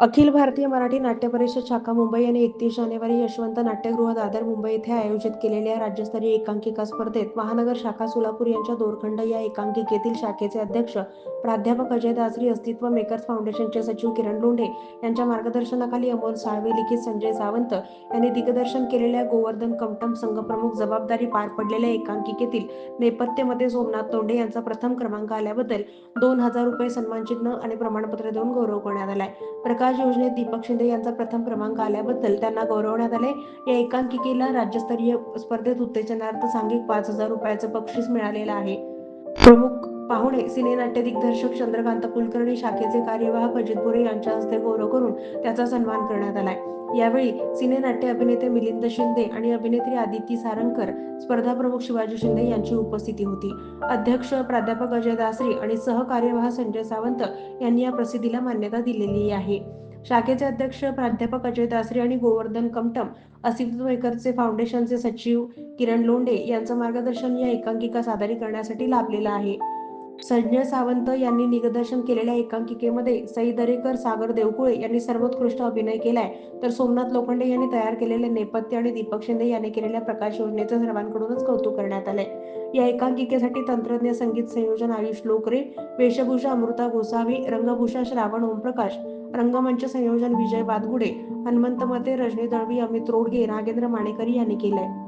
अखिल भारतीय मराठी नाट्य परिषद शाखा मुंबई यांनी एकतीस जानेवारी यशवंत नाट्यगृह दादर मुंबई येथे आयोजित केलेल्या राज्यस्तरीय एकांकिका स्पर्धेत महानगर शाखा सोलापूर यांच्या दोरखंड या एकांकिकेतील शाखेचे अध्यक्ष प्राध्यापक अजय दासरी अस्तित्व मेकर्स फाउंडेशनचे सचिव किरण लोंढे यांच्या मार्गदर्शनाखाली अमोल साळवे लिखित संजय सावंत यांनी दिग्दर्शन केलेल्या गोवर्धन कमटम संघप्रमुख जबाबदारी पार पडलेल्या एकांकिकेतील नेपथ्यमध्ये सोमनाथ तोंडे यांचा प्रथम क्रमांक आल्याबद्दल दोन हजार रुपये सन्मानचिन्ह आणि प्रमाणपत्र देऊन गौरव करण्यात आलाय. प्रकाश योजनेत दीपक शिंदे यांचा प्रथम क्रमांक आल्याबद्दल त्यांना गौरवण्यात आले. या एकांकिकेला राज्यस्तरीय स्पर्धेत उत्तेजनार्थ सांघिक पाच हजार रुपयाचं बक्षीस मिळालेलं आहे. प्रमुख पाहुणे सिनेनाट्य दिग्दर्शक चंद्रकांत कुलकर्णी शाखेचे कार्यवाहक अजित बोरे यांच्या हस्ते गौरव करून त्याचा सन्मान करण्यात आलाय. यावेळी सिनेनाट्य अभिनेते मिलिंद शिंदे आणि अभिनेत्री आदिती सारंगकर स्पर्धा प्रमुख शिवाजी शिंदे यांची उपस्थिती होती. अध्यक्ष प्राध्यापक अजय दासरी आणि सहकार्यवाह संजय सावंत यांनी या प्रसिद्धीला मान्यता दिलेली आहे. शाखेचे अध्यक्ष प्राध्यापक अजय दासरी आणि गोवर्धन कमटम अस्तित्व फाउंडेशनचे सचिव किरण लोंडे यांचं मार्गदर्शन या एकांकिका सादरीकरणासाठी लाभलेलं आहे. संजय सावंत यांनी निगदर्शन केलेल्या एकांकिकेमध्ये सई दरेकर सागर देवकुळे यांनी सर्वोत्कृष्ट अभिनय केलाय. तर सोमनाथ लोखंडे यांनी तयार केलेले नेपथ्य आणि दीपक शिंदे यांनी केलेल्या प्रकाश योजनेचं सर्वांकडूनच कौतुक करण्यात आलंय. या एकांकिकेसाठी तंत्रज्ञ संगीत संयोजन आयुष लोकरे वेशभूषा अमृता गोसावी रंगभूषा श्रावण ओमप्रकाश रंगमंच संयोजन विजय बादगुडे हनुमंत मते रजनी दळवी अमित रोडगे नागेंद्र माणेकरी यांनी केलंय.